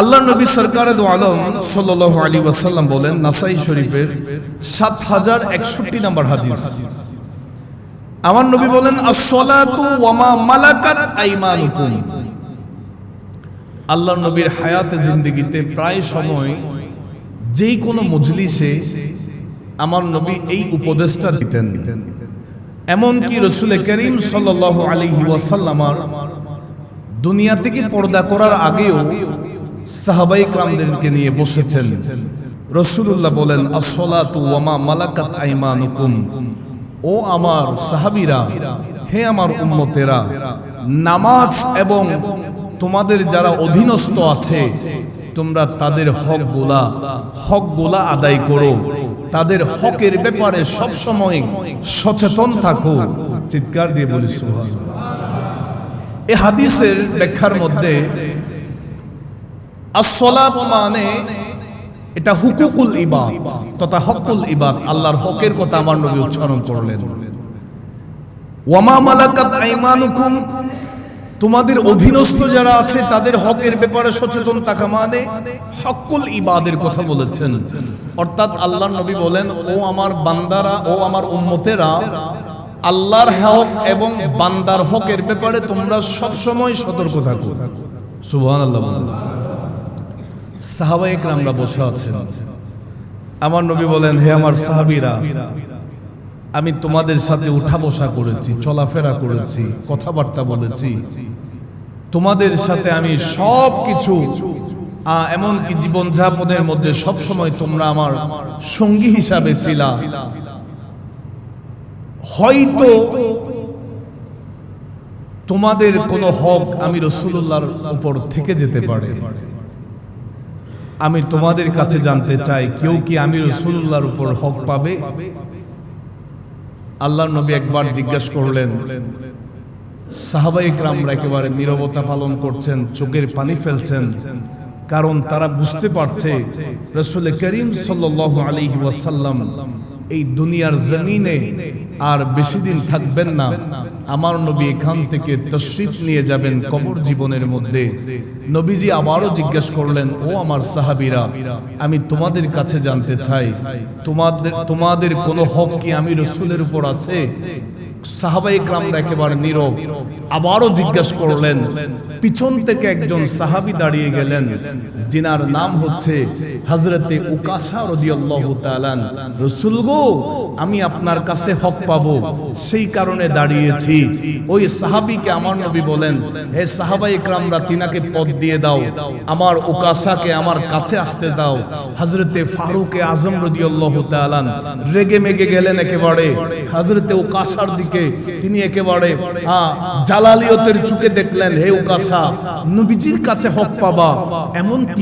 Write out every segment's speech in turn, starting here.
আল্লাহ নবী সরকার আলম সাল্লাহ আলী ওয়াসাল্লাম বলেন, নাসাই শরীফের সাত হাজার একষট্টি নম্বর হাদিস। আমার নবী বলেন আল্লাহ নবীর হায়াতে জিন্দিগিতে প্রায় সময় যেই কোনো মজলিসে আমার নবী এই উপদেশটা দিতেন। এমনকি রসুল করিম সাল্লাহ আলহি ওয়াসাল্লামার দুনিয়া থেকে পর্দা করার আগেও সাহাবাই ক্রামদেরকে নিয়ে বসেছেন। রসুল্লাহ বলেন আসলাতু মালাকাত আইমানুকুম। ও আমার সাহাবিরা, হে আমার উম্মতেরা, নামাজ এবং তোমাদের যারা অধীনস্থ আছে, তোমরা তাদের গোলা হক গোলা আদায় করো। তাদের হকের ব্যাপারে সব সময় সচেতন থাকো। চিৎকার দিয়ে বলি সুহান এ হাদিসের ব্যাখ্যার মধ্যে আসলাত মানে এটা হুকুকুল ইবাদ তথা হকুল ইবাদ, আল্লাহর হকের কথা আমার নবী উচ্চারণ করলেন। ওয়ামা মালাকাত আইমানুকুম, তোমাদের অধীনস্থ যারা আছে তাদের হকের ব্যাপারে সচেতন থাকা মানে হকুল ইবাদের কথা বলেছেন। অর্থাৎ আল্লাহ নবী বলেন, ও আমার বান্দারা, ও আমার উম্মতেরা, আল্লাহর হক এবং বান্দার হকের ব্যাপারে তোমরা সব সময় সতর্ক থাকো। সুবহানাল্লাহ সাহাবায়ক রামরা বসে আছেন। আমার নবী বলেন, হে আমার সাহাবিরা, আমি তোমাদের সাথে উঠা বসা করেছি, চলাফেরা করেছি, কথাবার্তা বলেছি। তোমাদের সাথে আমি সব কিছু এমনকি জীবনযাপনের মধ্যে সবসময় তোমরা আমার সঙ্গী হিসাবে ছিলা। হয়তো তোমাদের কোনো হক আমি রসুল্লাহর উপর থেকে যেতে পারে। আমি তোমাদের কাছে জানতে চাই, কেউ কি আমি রসুল্লাহর উপর হক পাবে? আল্লাহ নবী একবার জিজ্ঞেস করলেন সাহাবাহিক রামরা একেবারে নিরবতা পালন করছেন, চোখের পানি ফেলছেন, কারণ তারা বুঝতে পারছে রসুল করিম সাল্লাহ আলহি ওয়াসাল্লাম এই দুনিয়ার জমিনে আর বেশি দিন থাকবেন না। আমার নবী এখান থেকে তশরিফ নিয়ে যাবেন কবর জীবনের মধ্যে। নবীজি আবারও জিজ্ঞেস করলেন, ও আমার সাহাবিরা, আমি তোমাদের কাছে জানতে চাই, তোমাদের তোমাদের কোনো হক কি আমি রসুলের উপর আছে? সাহাবাই ক্রামরা একেবারে নীরব। আবারও জিজ্ঞেস করলেন, পিছন থেকে একজন সাহাবি দাঁড়িয়ে গেলেন জিনার নাম হচ্ছে হজরতে উকাশা রদিয়াল্লাহু তাআলান রসুল গো, আমি আপনার কাছে হক পাবো। সেই কারণে দাঁড়িয়েছি। ওই সাহাবিকে আমার নবী বলেন, হে সাহাবাই ক্রামরা তিনাকে পদ দিয়ে দাও। আমার উকাশাকে আমার কাছে আসতে দাও। হজরতে ফারুকে আজম রদিয়াল্লাহু তাআলান রেগে মেগে গেলেন একেবারে। হজরতে উকাশার দিকে তিনি একেবারে জালালিয়তের চুকে দেখলেন, হে উকাশা নবীজির কাছে হক পাবা। এমন কি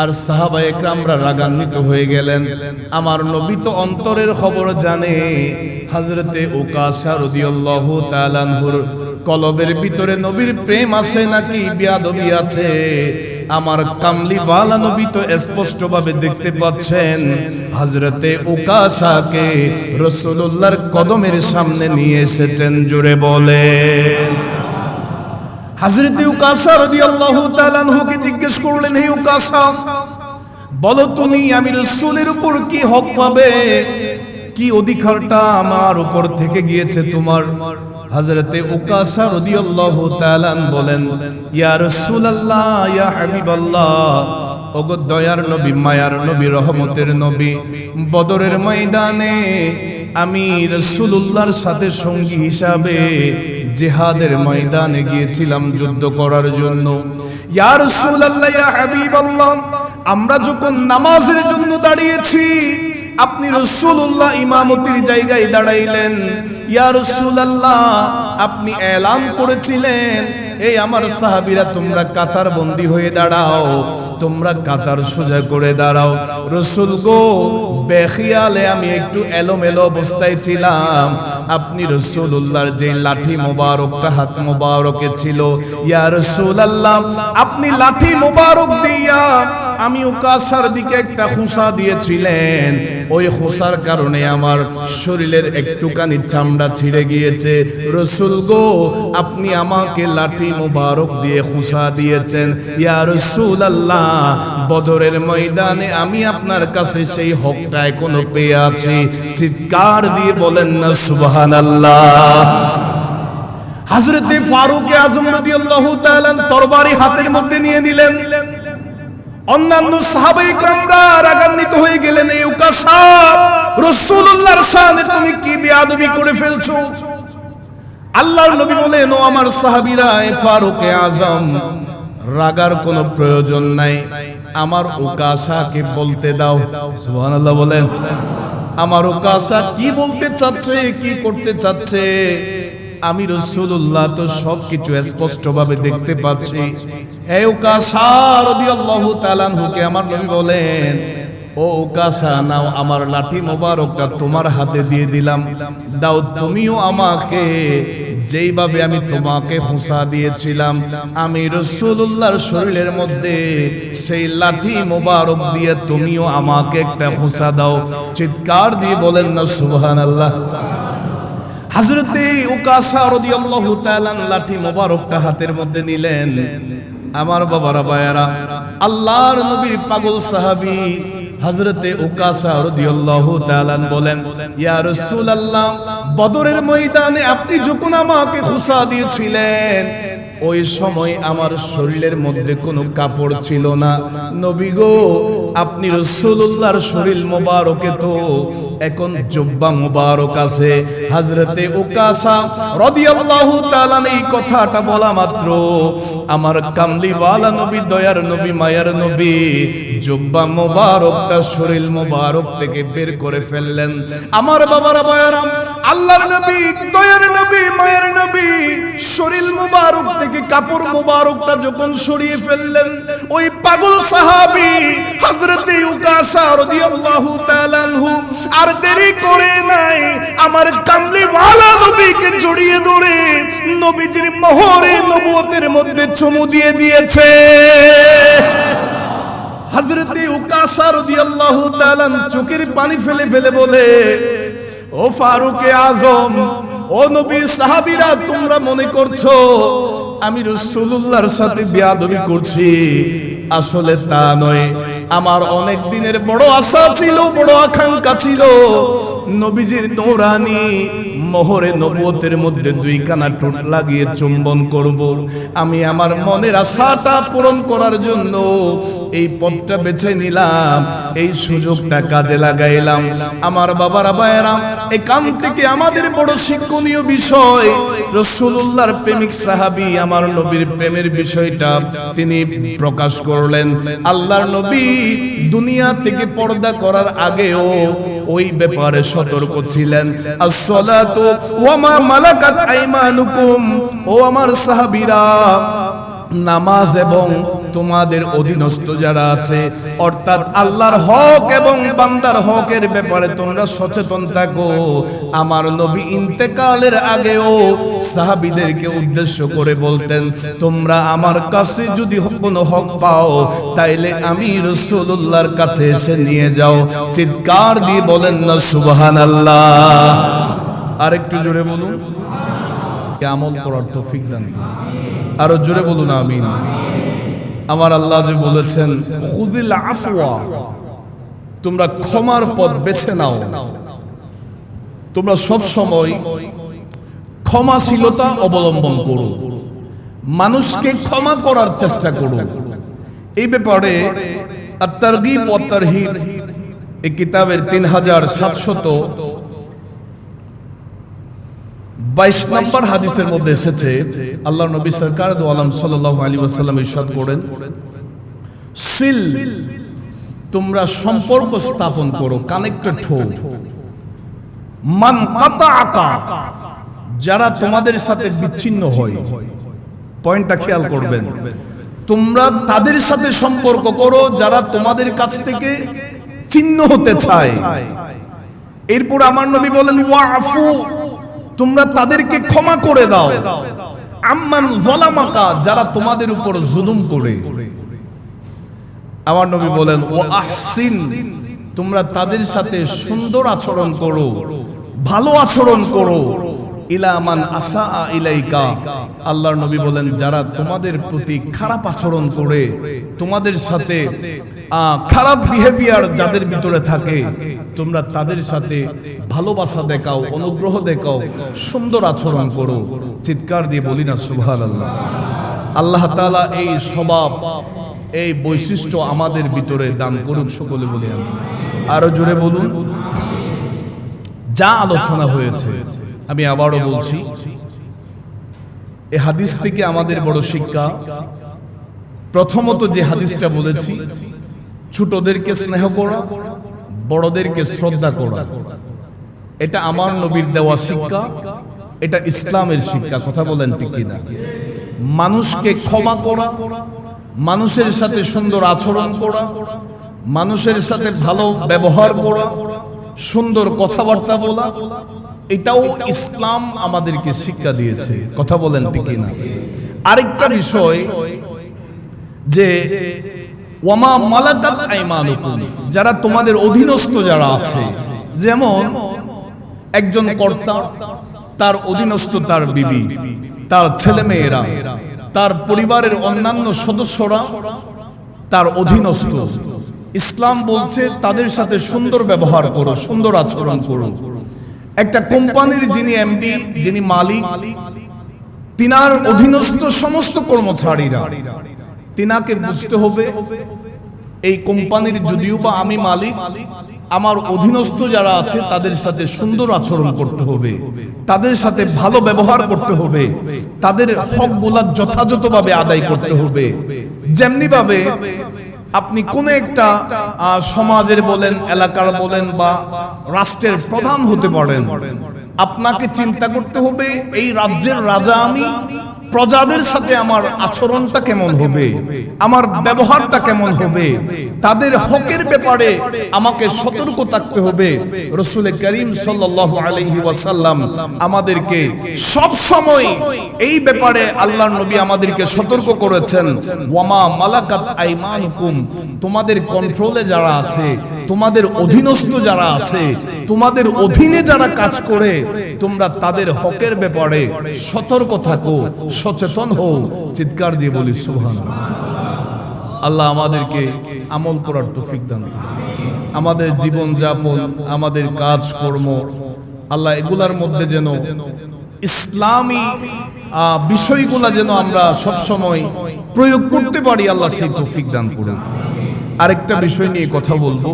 আর সাহাবা একরামরা রাগান্বিত হয়ে গেলেন। আমার নবী তো অন্তরের খবর জানে। হযরতে উকাশা রাদিয়াল্লাহু তাআলার কলবের ভিতরে নবীর প্রেম আছে নাকি? বিয়াদবি আছে। আমার কামলিওয়ালা নবী তো স্পষ্টভাবে দেখতে পাচ্ছেন। হজরতে উকাশাকে রসুল্লাহর কদমের সামনে নিয়ে এসেছেন জুড়ে বলে হজরতে উকাশা রাদিয়াল্লাহু তাআলা আনহুকে জিজ্ঞেস করলেন, হে উকাশা বলো তুমি আমি রসুলের উপর কি হক পাবে? কি অধিকারটা আমার উপর থেকে গিয়েছে তোমার? হযরতে উকাশা রাদিয়াল্লাহু তাআলা বলেন, ইয়া রাসূলুল্লাহ, ইয়া হাবিবাল্লাহ, ওগো দয়ার নবী, মায়ার নবী, রহমতের নবী, বদরের ময়দানে আমি রাসূলুল্লাহর সাথে সঙ্গী হিসাবে জিহাদের ময়দানে গিয়েছিলাম যুদ্ধ করার জন্য। আমরা যখন নামাজের জন্য দাঁড়িয়েছি আপনি রসুল্লাহ ইমামতির জায়গায় দাঁড়াইলেন। ইয়া রসুল্লাহ আপনি এলান করেছিলেন। এই আমার সাহাবিরা, তোমরা কাতার বন্দি হয়ে দাঁড়াও, তোমরা কাতার সোজা করে দাঁড়াও। রসুল গো, বেখিয়ালে আমি একটু এলোমেলো অবস্থায় ছিলাম। আপনি রসুল উল্লাহর যে লাঠি মোবারক হাত মোবারকে ছিল। ইয়া রসুল আল্লাহ আপনি লাঠি মোবারক দিয়া আমি ওকাসার দিকে একটা খুঁসা দিয়েছিলেন। ওই খুঁসার কারণে আমার শরীরের একটুখানি চামড়া ছিঁড়ে গিয়েছে। রসুল গো, আপনি আমাকে লাঠি মোবারক দিয়ে খুঁসা দিয়েছেন। ইয়া রসুল আল্লাহ বদরের ময়দানে আমি আপনার কাছে সেই হকটা এখনও পেয়ে আছি। চিৎকার দিয়ে বলেন না সুবহান আল্লাহ হাজরতে ফারুক আজম রাদিয়াল্লাহু তাআলা তরবারি হাতের মধ্যে নিয়ে নিলেন। অন্যান্য সাহাবাই কামরা রাগান্বিত হয়ে গেলেন এই উকাসা। রাসূলুল্লাহর তুমি কি বেয়াদবি করে ফেলছো? আল্লাহর নবী বলেন, ও আমার সাহাবীরা, এ ফারুক আজম, রাগার কোনো প্রয়োজন নাই। আমার উকাসাকে বলতে দাও। সুবহানাল্লাহ বলেন। আমার উকাসা কি বলতে চাচ্ছে, কি করতে চাচ্ছে? আমি রসুল্লাহ তো সবকিছু স্পষ্টভাবে দেখতে পাচ্ছি। আমার নবী বলেন, ও কাসা নাও আমার লাঠি মোবারকটা তোমার হাতে দিয়ে দিলাম। দাও তুমিও আমাকে, যেইভাবে আমি তোমাকে হুঁসা দিয়েছিলাম, আমি রসুল্লাহর শরীরের মধ্যে সেই লাঠি মোবারক দিয়ে তুমিও আমাকে একটা হুঁসা দাও। চিৎকার দিয়ে বলেন না সুবহান আল্লাহ হাজরতে উকাসা রাদিয়াল্লাহু তাআলা লাঠি মোবারকটা হাতের মধ্যে নিলেন। আমার বাবারা বায়ারা আল্লাহর নবীর পাগল সাহাবী হজরতে উকাসা রাদিয়াল্লাহু তাআলা বলেন, ইয়া রাসূলুল্লাহ, বদরের ময়দানে আপনি যখন আমাকে খুশা দিয়েছিলেন, ওই সময় আমার শরীরের মধ্যে কোনো কাপড় ছিল না। নবী গো, আপনি রসুল্লাহর শরীর মোবারকে তো এখন জুব্বা মুবারক আছে। হাজরতে উকাসা রাদিয়াল্লাহু তাআলা এই কথাটা বলা মাত্র, আমার কামলিওয়ালা নবী, দয়ার নবী, মায়ার নবী, জুব্বা মুবারকটা শরীর মুবারক থেকে বের করে ফেললেন। আমার বাবারা বয়ারাম আল্লাহর নবী, দয়ার নবী, মায়ের নবী, শরীর মোবারক থেকে কাপড় মোবারকটা যখন সরিয়ে ফেললেন, ওই পাগল সাহাবি হযরতে উকাসা রাদিয়াল্লাহু তাআলা আর দেরি করে নাই আমার কামলি ওয়ালা নবীকে জড়িয়ে ধরে নবীজির মোহরে নবুয়তের মধ্যে চুমু দিয়ে দিয়েছে। হযরতে উকাসা রাদিয়াল্লাহু তাআলা চোখের পানি ফেলে ফেলে বলে ও ফারুকে আজম, ও নবীর সাহাবীরা, তোমরা মনে করছ আমি রাসূলুল্লাহর সাথে বিয়াদবি করছি? আসলে তা নয়। আমার অনেক দিনের বড় আশা ছিল, বড় আকাঙ্ক্ষা ছিল। নবীজির নৌরানি মোহরে নবুয়তের মধ্যে দুই কানা ঠোঁট লাগিয়ে চুম্বন করব। আমি আমার মনের আশাটা পূরণ করার জন্য এই পথটা বেছে নিলাম, এই সুযোগটা কাজে লাগাইলাম। আমার বাবারা বায়রাম এখান থেকে আমাদের বড় শিক্ষণীয় বিষয় রসুল্লাহর প্রেমিক সাহাবি আমার নবীর প্রেমের বিষয়টা তিনি প্রকাশ করলেন। আল্লাহর নবী দুনিয়া থেকে পর্দা করার আগেও ওই ব্যাপারে সতর্ক ছিলেন। আসসালাতু ওয়া মা মালাকাত আইমানুকুম। ও আমার সাহাবীরা নামাজ এবং তোমাদের অধীনস্থ যারা আছে, অর্থাৎ আল্লাহর হক এবং বান্দার হকের ব্যাপারে তোমরা সচেতন থাকো। আমার নবী ইন্তেকালের আগেও সাহাবিদেরকে উদ্দেশ্য করে বলতেন, তোমরা আমার কাছে যদি কোনো হক পাও, তাইলে আমি রসুল্লাহর কাছে এসে নিয়ে যাও। চিৎকার দিয়ে বলেন না সুবহান আল্লাহ আরেকটু জোরে বলুন। আমল করার তৌফিক দান। আরও জোরে বলুন, আমিন। আমার আল্লাহ যে বলেছেন খুদিল আফওয়া, তোমরা ক্ষমার পথ বেছে নাও। তোমরা সব সময় ক্ষমাশীলতা অবলম্বন করো। মানুষকে ক্ষমা করার চেষ্টা করো। এই ব্যাপারে আত্মারগিব এই কিতাবের তিন হাজার সাতশত বাইশ নম্বর হাদিসের মধ্যে এসেছে, আল্লাহ নবী সরকার দো আলম সাল্লাহ আলী ইরশাদ করেন, সিল, তোমরা সম্পর্ক স্থাপন করো কানেক্টেড হো মান কাতা আকা যারা তোমাদের সাথে বিচ্ছিন্ন হয়, পয়েন্টটা খেয়াল করবেন। তোমরা তাদের সাথে সম্পর্ক করো, যারা তোমাদের কাছ থেকে চিহ্ন হতে চায়। এরপর আমার নবী বলেন ওয়াফু তোমরা তাদেরকে ক্ষমা করে দাও। আম্মান জলামাকা, যারা তোমাদের উপর জুলুম করে। আমার নবী বলেন, ও আহসিন, তোমরা তাদের সাথে সুন্দর আচরণ করো, ভালো আচরণ করো। ইলামান আসা ইলাইকা। আল্লাহর নবী বলেন, যারা তোমাদের প্রতি খারাপ আচরণ করে, তোমাদের সাথে খারাপ বিহেভিয়ার যাদের ভিতরে থাকে, তোমরা তাদের সাথে ভালোবাসা দেখাও, অনুগ্রহ দেখাও, সুন্দর আচরণ করো। চিৎকার দিয়ে বলি না সুভান আল্লাহ আল্লাহ তাআলা এই স্বভাব, এই বৈশিষ্ট্য আমাদের ভিতরে দান করুক সকলে বলে আরও জোরে বলুন। যা আলোচনা হয়েছে আমি আবারও বলছি, এ হাদিস থেকে আমাদের বড় শিক্ষা। প্রথমত যে হাদিসটা বলেছি, ছোটদেরকে স্নেহ করা, বড়দেরকে শ্রদ্ধা করা। এটা আমার নবীর দেওয়া শিক্ষা, এটা ইসলামের শিক্ষা, কথা বলেন ঠিক কিনা। মানুষকে ক্ষমা করা, মানুষের সাথে সুন্দর আচরণ করা, মানুষের সাথে ভালো ব্যবহার করা, সুন্দর কথাবার্তা বলা এটাও ইসলাম আমাদেরকে শিক্ষা দিয়েছে। কথা বলেন ঠিক কিনা? আরেকটা বিষয় যে, ওয়ামা মালাকাত আইমানুকুম, যারা তোমাদের অধীনস্থ যারা আছে, যেমন একজন কর্তা, তার অধীনস্থ তার বিবি, তার ছেলে মেয়েরা তার পরিবারের অন্যান্য সদস্যরা, তার অধীনস্থ। ইসলাম বলছে, তাদের সাথে সুন্দর ব্যবহার করো, সুন্দর আচরণ করো। একটা কোম্পানির যিনি এমডি যিনি মালিক, তিনার অধীনস্থ সমস্ত কর্মচারীরা, তিনাকে বুঝতে হবে, এই কোম্পানির যদিও বা আমি মালিক, আমার অধীনস্থ যারা আছে তাদের সাথে সুন্দর আচরণ করতে হবে, তাদের সাথে ভালো ব্যবহার করতে হবে, তাদের হকগুলা যথাযথভাবে আদায় করতে হবে যেমনি ভাবে আপনি কোন একটা সমাজের বলেন, এলাকার বলেন বা রাষ্ট্রের প্রধান হতে পারেন, আপনাকে চিন্তা করতে হবে, এই রাজ্যের রাজা আমি প্রজাদের সাথে আমার আচরণটা কেমন হবে? আমার ব্যবহারটা কেমন হবে? তাদের হকের ব্যাপারে আমাকে সতর্ক থাকতে হবে। রসুল করিম সাল্লাল্লাহু আলাইহি ওয়াসাল্লাম আমাদেরকে সব সময় এই ব্যাপারে আল্লাহ নবী আমাদেরকে সতর্ক করেছেন। ওয়ামা মালাকাত আইমানুকুম, তোমাদের কন্ট্রোলে যারা আছে, তোমাদের অধীনস্থ যারা আছে, তোমাদের অধীনে যারা কাজ করে, তোমরা তাদের হকের ব্যাপারে সতর্ক থাকো সচেতন হও, চিৎকার দিয়ে বলি সুবহান আল্লাহ আমাদেরকে আমল করার তৌফিক দান আমাদের জীবন যাপন আমাদের কাজ কর্ম আল্লাহ এগুলার মধ্যে যেন ইসলামী বিষয়গুলা যেন আমরা সব সময় প্রয়োগ করতে পারি, আল্লাহ সেই তৌফিক দান করুন। আরেকটা বিষয় নিয়ে কথা বলব।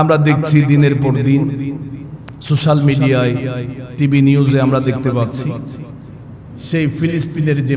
আমরা দেখছি দিনের পর দিন, সোশ্যাল মিডিয়ায়, টিভি নিউজে আমরা দেখতে পাচ্ছি সেই ফিলিস্তিনের যে